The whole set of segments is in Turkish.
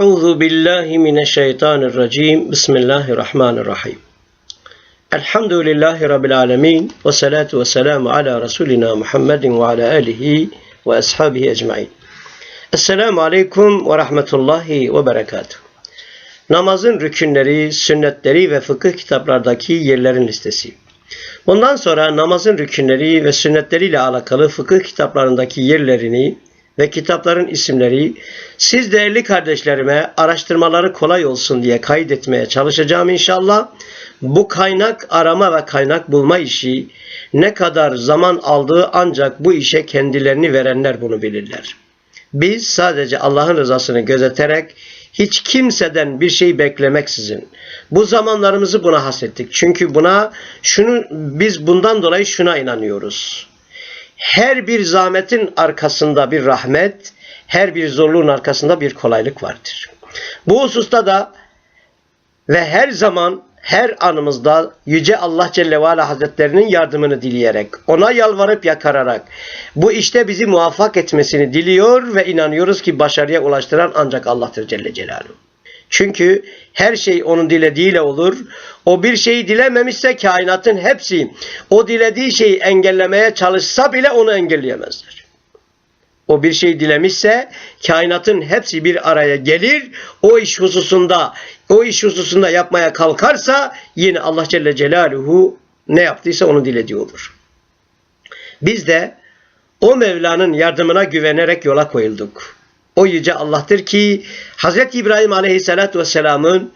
Euzu billahi mineşşeytanirracim. Bismillahirrahmanirrahim. Elhamdülillahi rabbil alamin ve salatu ve selamu ala resulina Muhammedin ve ala alihi ve ashabihi ecmaîn. Esselamu aleyküm ve rahmetullahi ve berekatuh. Namazın rükünleri, sünnetleri ve fıkıh kitaplardaki yerlerin listesi. Bundan sonra namazın rükünleri ve sünnetleriyle alakalı fıkıh kitaplarındaki yerlerini ve kitapların isimleri siz değerli kardeşlerime araştırmaları kolay olsun diye kaydetmeye çalışacağım inşallah. Bu kaynak arama ve kaynak bulma işi ne kadar zaman aldığı ancak bu işe kendilerini verenler bunu bilirler. Biz sadece Allah'ın rızasını gözeterek hiç kimseden bir şey beklemeksizin bu zamanlarımızı buna hasrettik. Çünkü buna şunu biz bundan dolayı şuna inanıyoruz. Her bir zahmetin arkasında bir rahmet, her bir zorluğun arkasında bir kolaylık vardır. Bu hususta da ve her zaman her anımızda Yüce Allah Celle ve Ala Hazretlerinin yardımını dileyerek, ona yalvarıp yakararak bu işte bizi muvaffak etmesini diliyor ve inanıyoruz ki başarıya ulaştıran ancak Allah'tır Celle Celaluhu. Çünkü her şey onun dilediğiyle olur. O bir şeyi dilememişse kainatın hepsi o dilediği şeyi engellemeye çalışsa bile onu engelleyemezler. O bir şey dilemişse kainatın hepsi bir araya gelir. O iş hususunda o iş hususunda yapmaya kalkarsa yine Allah Celle Celaluhu ne yaptıysa onu dilediği olur. Biz de o Mevla'nın yardımına güvenerek yola koyulduk. O yüce Allah'tır ki Hz. İbrahim Aleyhisselatü Vesselam'ın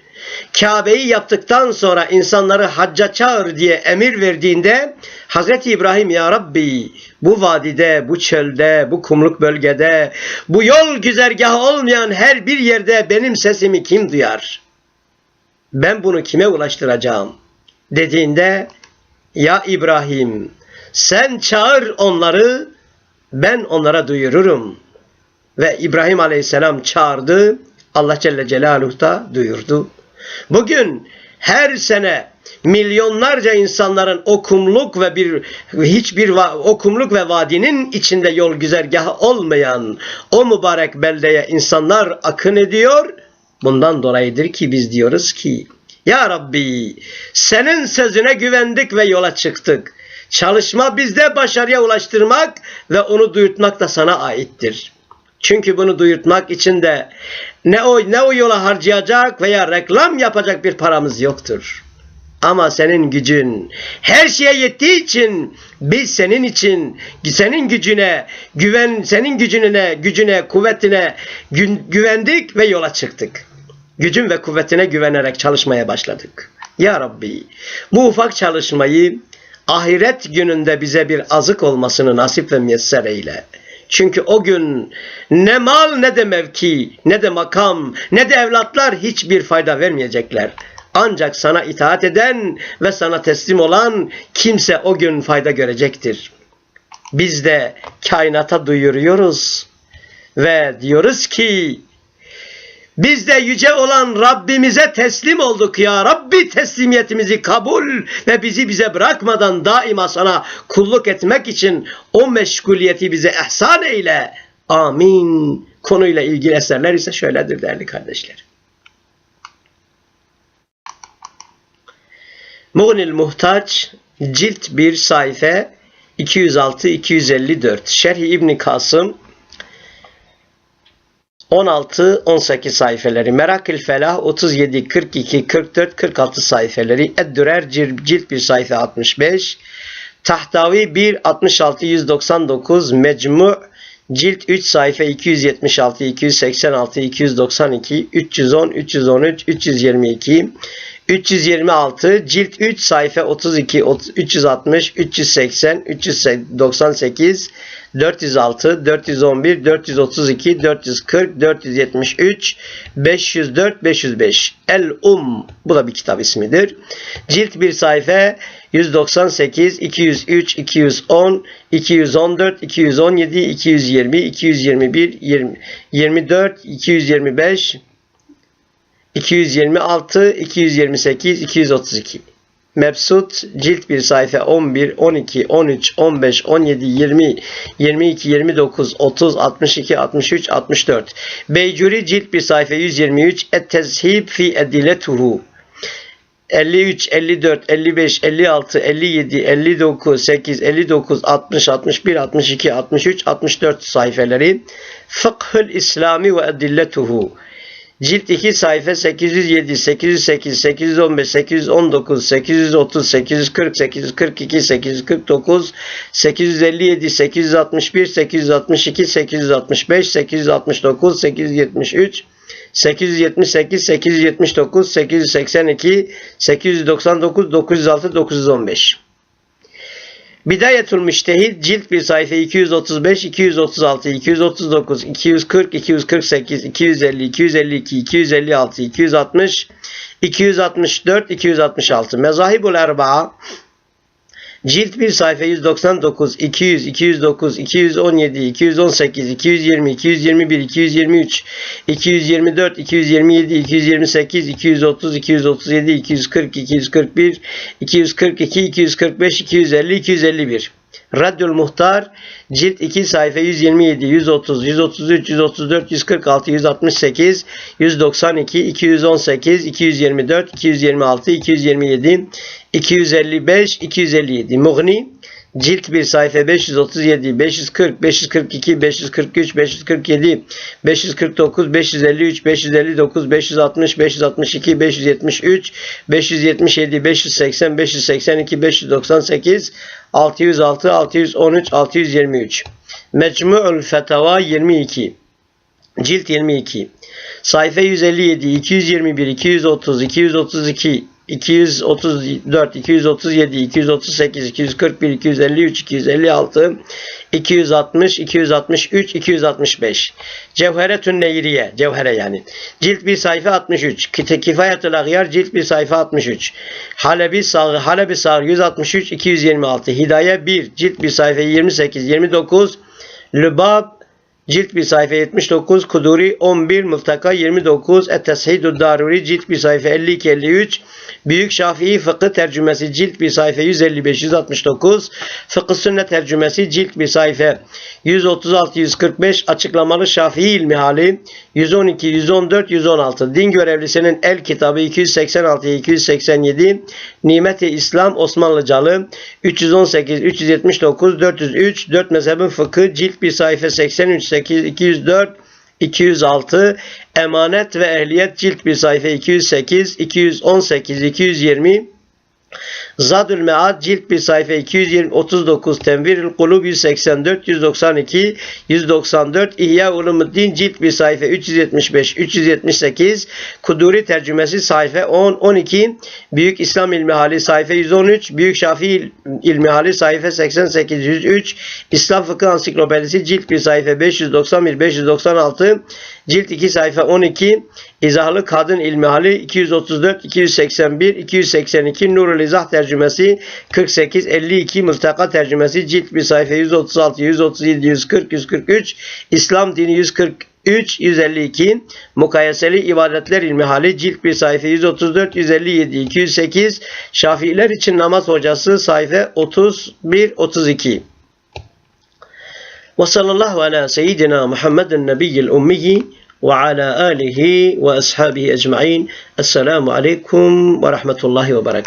Kabe'yi yaptıktan sonra insanları hacca çağır diye emir verdiğinde Hz. İbrahim ya Rabbi bu vadide, bu çölde, bu kumluk bölgede, bu yol güzergahı olmayan her bir yerde benim sesimi kim duyar? Ben bunu kime ulaştıracağım? Dediğinde ya İbrahim sen çağır onları ben onlara duyururum. Ve İbrahim Aleyhisselam çağırdı. Allah Celle Celaluhu da duyurdu. Bugün her sene milyonlarca insanların okumluk ve bir hiçbir okumluk ve vadinin içinde yol güzergahı olmayan o mübarek beldeye insanlar akın ediyor. Bundan dolayıdır ki biz diyoruz ki Ya Rabbi senin sözüne güvendik ve yola çıktık. Çalışma bizde başarıya ulaştırmak ve onu duyurtmak da sana aittir. Çünkü bunu duyurtmak için de ne o ne o yola harcayacak veya reklam yapacak bir paramız yoktur. Ama senin gücün her şeye yettiği için biz senin için senin gücüne güven senin gücüne gücüne kuvvetine güvendik ve yola çıktık. Gücün ve kuvvetine güvenerek çalışmaya başladık. Ya Rabbi bu ufak çalışmayı ahiret gününde bize bir azık olmasını nasip ve müyesser eyle. Çünkü o gün ne mal ne de mevki, ne de makam, ne de evlatlar hiçbir fayda vermeyecekler. Ancak sana itaat eden ve sana teslim olan kimse o gün fayda görecektir. Biz de kainata duyuruyoruz ve diyoruz ki biz de yüce olan Rabbimize teslim olduk ya Rabbi teslimiyetimizi kabul ve bizi bize bırakmadan daima sana kulluk etmek için o meşguliyeti bize ihsan eyle. Amin. Konuyla ilgili eserler ise şöyledir değerli kardeşler. Muğnil Muhtaç cilt 1 sayfa 206-254 Şerhi İbni Kasım 16-18 sayfeleri. Merakil Felah 37, 42, 44, 46 sayfeleri. Eddürer cilt 1 sayfa 65. Tahtavi 1, 66, 199. Mecmu cilt 3 sayfa 276, 286, 292, 310, 313, 322. 326 cilt 3 sayfa 32 360 380 398 406 411 432 440 473 504 505 El Um bu da bir kitap ismidir. Cilt 1 sayfa 198 203 210 214 217 220 221 20, 24 225 226, 228, 232. Mebsut cilt 1 sayfa 11, 12, 13, 15, 17, 20, 22, 29, 30, 62, 63, 64. Beycuri cilt 1 sayfa 123. Et-tezhib fi ediletuhu. 53, 54, 55, 56, 57, 59, 8, 59, 60, 61, 62, 63, 64 sayfeleri. Fıkhül İslami ve edilletuhu. Cilt 2 sayfa 807, 808, 815, 819, 830, 840, 842, 849, 857, 861, 862, 865, 869, 873, 878, 879, 882, 899, 906, 915. Bidayetül Müştehid cilt bir sayfa 235, 236, 239, 240, 248, 250, 252, 256, 260, 264, 266. Mezahibul Erba'a Cilt 1 sayfa 199, 200, 209, 217, 218, 220, 221, 223, 224, 227, 228, 230, 237, 240, 241, 242, 245, 250, 251. Raddül Muhtar cilt 2 sayfa 127, 130, 133, 134, 146, 168, 192, 218, 224, 226, 227, 255, 257. Mughni cilt 1 sayfa 537, 540, 542, 543, 547, 549, 553, 559, 560, 562, 573, 577, 580, 582, 598, 606, 613, 623. Mecmu'ul Fetava 22. Cilt 22. Sayfa 157, 221, 230, 232, 234, 237, 238, 241, 253, 256, 260, 263, 265. Cevheretün Neyriye, Cevhere yani. Cilt 1 sayfa 63. Kifayetül Agyar cilt 1 sayfa 63. Halebi Sağ, Halebi Sağ 163, 226. Hidaye 1 cilt 1 sayfa 28, 29. Lübab Cilt 1 sayfa 79, Kuduri 11, Muftaka 29, Et-Teshidü Daruri cilt 1 sayfa 52-53, Büyük Şafii Fıkıh tercümesi cilt 1 sayfa 155-169, Fıkıh Sünnet tercümesi cilt 1 sayfa 136-145, Açıklamalı Şafii ilmi hali 112, 114, 116, Din görevlisinin el kitabı 286-287, Nimet-i İslam Osmanlıcalı 318, 379, 403, 4 mezhebin fıkı cilt 1 sayfa 83, 8, 204, 206 Emanet ve Ehliyet cilt bir sayfa 208, 218, 220 Zadül Mead cilt bir sayfa 220 39 Tenvirül Kulub 184 192 194 İhya Ulumuddin cilt bir sayfa 375 378 Kuduri tercümesi sayfa 10 12 Büyük İslam İlmihali sayfa 113 Büyük Şafii İlmihali sayfa 88 103 İslam Fıkıh Ansiklopedisi cilt bir sayfa 591 596 Cilt 2 sayfa 12 İzahlı Kadın İlmihali 234 281 282 Nurul İzah tercümesi 48 52 Mıltaka tercümesi cilt 1 sayfa 136 137 140 143 İslam dini 140 3 152 Mukayeseli ibadetler ilmi hali cilt 1 sayfa 134 157 208 Şafiiler için namaz hocası sayfa 31 32 ve sallallahu ala seyyidina Muhammeden nebiyyil ummiyi وعلى آله وأصحابه أجمعين. السلام عليكم ورحمة الله وبركاته.